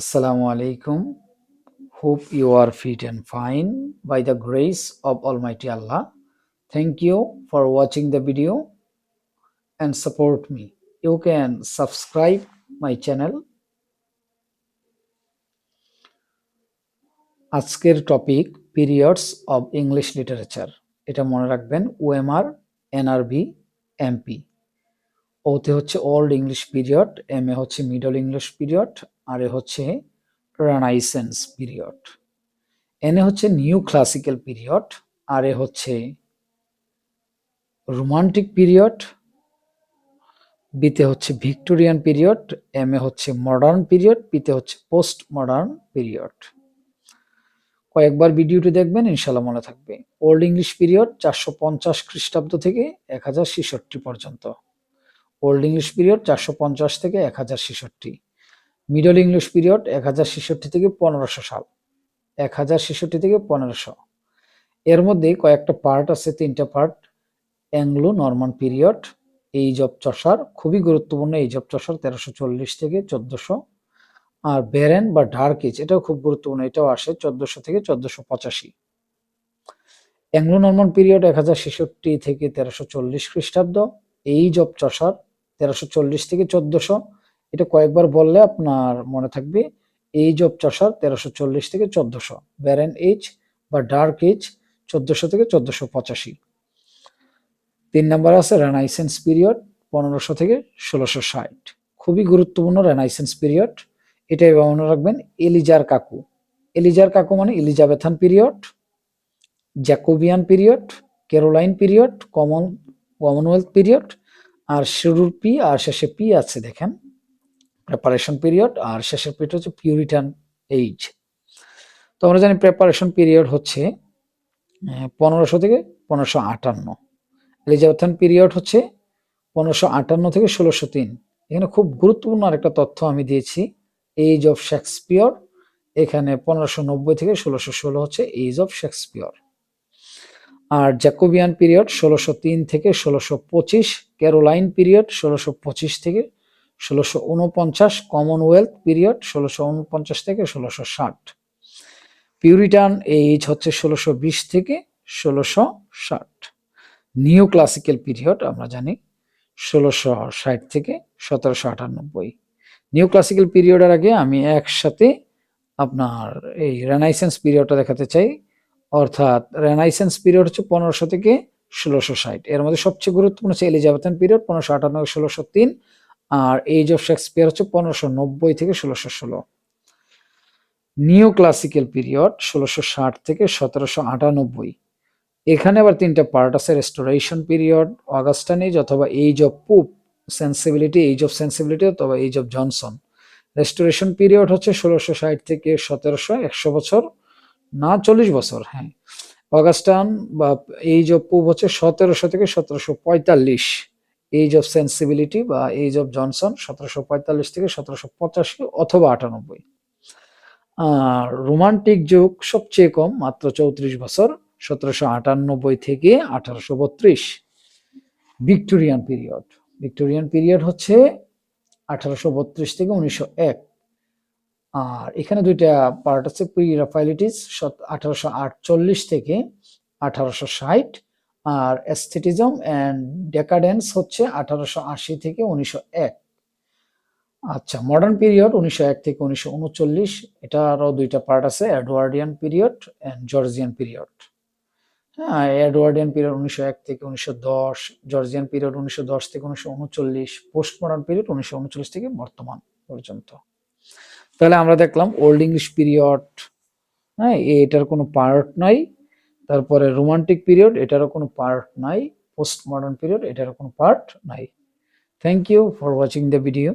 আসসালামু আলাইকুম। Hope you are fit and fine by the grace of almighty Allah thank you for watching the video and support me you can subscribe my channel আজকের topic periods of English literature এটা মনে রাখবেন OMR M N R B MP ওতে হচ্ছে old English period M এ হচ্ছে middle English period R এ হচ্ছে রেনাইসেন্স পিরিয়ড এন হচ্ছে নিউ ক্লাসিক্যাল পিরিয়ড আর এ হচ্ছে রোমান্টিক পিরিয়ড বিতে হচ্ছে ভিক্টোরিয়ান পিরিয়ড এম এ হচ্ছে মডার্ন পিরিয়ড পিতে হচ্ছে পোস্ট মডার্ন পিরিয়ড কয়েকবার ভিডিওটি দেখবেন ইনশাল্লাহ মনে থাকবে। ওল্ড ইংলিশ পিরিয়ড চারশো পঞ্চাশ খ্রিস্টাব্দ থেকে এক হাজার ছেষট্টি পর্যন্ত। ওল্ড ইংলিশ পিরিয়ড চারশো পঞ্চাশ থেকে এক হাজার ছেষট্টি। মিডল ইংলিশ পিরিয়ড এক হাজার ছেষট্টি থেকে পনেরোশো সাল। এক হাজার ছেষট্টি থেকে পনেরোশো। এর মধ্যে কয়েকটা পার্ট আছে, তিনটা part Anglo Norman period age of Chaucer খুবই গুরুত্বপূর্ণ এইজ অফ চষার তেরোশো চল্লিশ থেকে চোদ্দশো। আর বেরেন বা ডার্ক এজ এটাও খুব গুরুত্বপূর্ণ, এটাও আসে চোদ্দশো থেকে চোদ্দশো পঁচাশি। অ্যাংলো নর্মান পিরিয়ড এক হাজার ছেষট্টি থেকে তেরোশো চল্লিশ খ্রিস্টাব্দ। এইজ অফ চষার তেরোশো চল্লিশ থেকে চোদ্দশো। এটা কয়েকবার বললে আপনার মনে থাকবে এইজ অফ চষার তেরোশো চল্লিশ থেকে চোদ্দশো ব্যারেন এজ বা ডার্ক এজ চোদ্দশো থেকে চোদ্দশো পঁচাশি। তিন নম্বর আছে রেনাইসেন্স পিরিয়ড পনেরোশো থেকে ষোলোশো ষাট। খুবই গুরুত্বপূর্ণ রেনাইসেন্স পিরিয়ড এটা এবার মনে রাখবেন এলিজার কাকু। এলিজার কাকু মানে Elizabethan period Jacobean period Caroline period common commonwealth period আর শুরুর পি আর শেষে পি আছে দেখেন। প্রেপারেশন পিরিয়ড আর শেষের পিরিয়ড হচ্ছে পিউরিটান এইজ তো আমরা জানি প্রেপারেশন পিরিয়ড হচ্ছে পনেরোশো থেকে পনেরোশো আটান্ন। এলিজাবেথান পিরিয়ড হচ্ছে পনেরোশো আটান্ন থেকে ষোলোশো তিন। এখানে খুব গুরুত্বপূর্ণ আরেকটা তথ্য আমি দিয়েছি এইজ অফ শেক্সপিয়র এখানে পনেরোশো নব্বই থেকে ষোলোশো ষোলো হচ্ছে এইজ অফ শেক্সপিয়র আর জ্যাকোবিয়ান পিরিয়ড ষোলোশো তিন থেকে ষোলোশো পঁচিশ। ক্যারোলাইন পিরিয়ড ষোলোশো পঁচিশ থেকে ষোলোশো উনপঞ্চাশ কমনওয়েলথ পিরিয়ড ষোলোশো উনপঞ্চাশ থেকে ষোলোশো ষাট। পিউরিটান এইজ হচ্ছে ষোলোশো বিশ থেকে ষোলোশো ষাট। নিউ ক্লাসিক্যাল পিরিয়ড আমরা জানি ষোলোশো ষাট থেকে সতেরোশো আটানব্বই। নিউ ক্লাসিক্যাল পিরিয়ডের আগে আমি একসাথে আপনার এই রেনাইসেন্স পিরিয়ডটা দেখাতে চাই। অর্থাৎ রেনাইসেন্স পিরিয়ড হচ্ছে পনেরোশো থেকে ষোলোশো ষাট। এর মধ্যে সবচেয়ে গুরুত্বপূর্ণ হচ্ছে এলিজাবেথান পিরিয়ড পনেরোশো আটানব্বই ষোলোশো তিন। আর এইজ অফ শেক্সপিয়ার হচ্ছে পনেরোশো নব্বই থেকে ষোলোশো ষোলো। নিউ ক্লাসিক্যাল পিরিয়ড ষোলোশো ষাট থেকে সতেরোশো আটানব্বই। এখানে আবার তিনটা পার্ট আছে রেস্টোরেশন পিরিয়ড অগাস্টান এজ অথবা age of pope sensibility age of sensibility অথবা age of Johnson restoration period হচ্ছে ষোলোশো ষাট থেকে সতেরোশো একশো বছর, না চল্লিশ বছর হ্যাঁ। অগাস্টান বা এইজ অফ পুব হচ্ছে সতেরোশো থেকে সতেরোশো পঁয়তাল্লিশ। এইজ অফ সেন্সিবিলিটি বা এইজ অফ জনসন সতেরোশো পঁয়তাল্লিশ থেকে সতেরোশো পঁচাশি অথবা আটানব্বই। আর রোমান্টিক যুগ সবচেয়ে কম, মাত্র চৌত্রিশ বছর, সতেরোশো আটানব্বই থেকে আঠারোশো বত্রিশ। ভিক্টোরিয়ান পিরিয়ড ভিক্টোরিয়ান পিরিয়ড হচ্ছে আঠারোশো বত্রিশ থেকে উনিশশো এক। আর এখানে দুইটা পার্ট আছে প্রি রাফাইলিটিস আঠারোশো আটচল্লিশ থেকে আঠারোশো ষাট। আর অ্যাস্থেটিজম অ্যান্ড ডেকাডেন্স হচ্ছে আঠারোশো আশি থেকে উনিশশো এক। আচ্ছা মডার্ন পিরিয়ড উনিশশো এক থেকে উনিশশো উনচল্লিশ, এটারও দুইটা পার্ট আছে Edwardian period and Georgian period হ্যাঁ অ্যাডওয়ার্ডিয়ান পিরিয়ড উনিশশো এক থেকে উনিশশো দশ জর্জিয়ান পিরিয়ড উনিশশো দশ থেকে উনিশশো উনচল্লিশ পোস্ট মডার্ন পিরিয়ড উনিশশো উনচল্লিশ থেকে বর্তমান পর্যন্ত। তাহলে আমরা দেখলাম ওল্ড ইংলিশ পিরিয়ড হ্যাঁ এটার কোনো পার্ট নাই। তারপরে রোমান্টিক পিরিয়ড এটারও কোনো পার্ট নাই পোস্ট মডার্ন পিরিয়ড এটারও কোনো পার্ট নাই। Thank you for watching the video